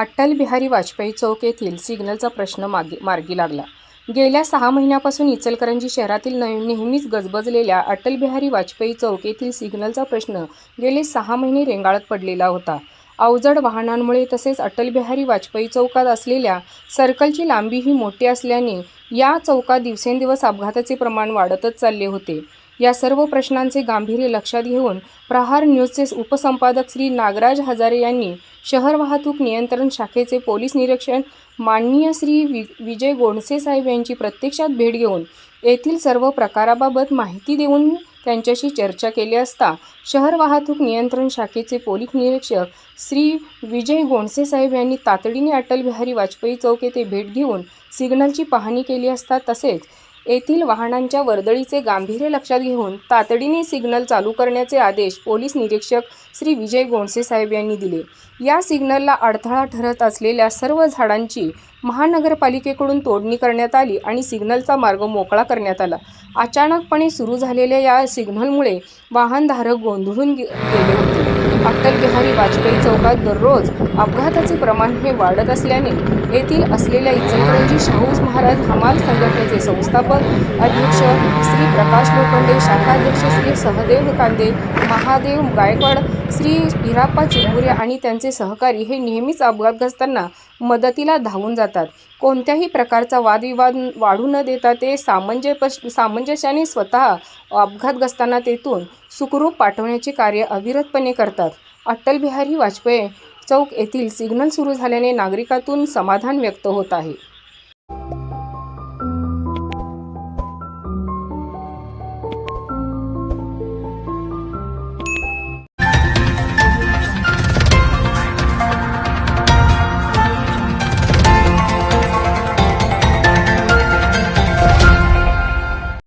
अटल बिहारी वाजपेयी चौक येथील सिग्नलचा प्रश्न मागे मार्गी लागला. गेल्या सहा महिन्यापासून इचलकरंजी शहरातील न नेहमीच गजबजलेल्या अटल बिहारी वाजपेयी चौक येथील सिग्नलचा प्रश्न गेले सहा महिने रेंगाळत पडलेला होता. अवजड वाहनांमुळे तसेच अटल बिहारी वाजपेयी चौकात असलेल्या सर्कलची लांबीही मोठी असल्याने या चौकात दिवसेंदिवस अपघाताचे प्रमाण वाढतच चालले होते. या सर्व प्रश्नांचे गांभीर्य लक्षात घेऊन प्रहार न्यूजचे उपसंपादक श्री नागराज हजारे यांनी शहर वाहतूक नियंत्रण शाखेचे पोलीस निरीक्षण माननीय श्री वि विजय गोडसे साहेब यांची प्रत्यक्षात भेट घेऊन येथील सर्व प्रकाराबाबत माहिती देऊन त्यांच्याशी चर्चा केली असता शहर वाहतूक नियंत्रण शाखेचे पोलीस निरीक्षक श्री विजय गोंडसे साहेब यांनी तातडीने अटल बिहारी वाजपेयी चौक येथे भेट घेऊन सिग्नलची पाहणी केली असता तसेच येथील वाहनांच्या वर्दळीचे गांभीर्य लक्षात घेऊन तातडीने सिग्नल चालू करण्याचे आदेश पोलीस निरीक्षक श्री विजय गोंडसे साहेब यांनी दिले. या सिग्नलला अडथळा ठरत असलेल्या सर्व झाडांची महानगरपालिकेकडून तोडणी करण्यात आली आणि सिग्नलचा मार्ग मोकळा करण्यात आला. अचानकपणे सुरू झालेल्या या सिग्नलमुळे वाहनधारक गोंधळून गेले होते. अटल बिहारी वाजपेयी चौकात दररोज अपघाताचे प्रमाण हे वाढत असल्याने येथील असलेल्या इचलकरंजी शाहूज महाराज हमाल संघटनेचे संस्थापक अध्यक्ष श्री प्रकाश लोखंडे शाखाध्यक्ष श्री सहदेव कांदे महादेव गायकवाड श्री हिराप्पा चिंबुरे आणि त्यांचे सहकारी हे नेहमीच अपघातग्रस्तांना मदतीला धावून जातात. कोणत्याही प्रकारचा वादविवाद वाढू न देता ते सामंजपश सामंजस्याने स्वतः अपघातग्रस्तांना तेथून सुखरूप पाठवण्याचे कार्य अविरतपणे करतात. अटल बिहारी वाजपेयी चौक येथील सिग्नल सुरू झाल्याने नागरिकातून समाधान व्यक्त होत आहे.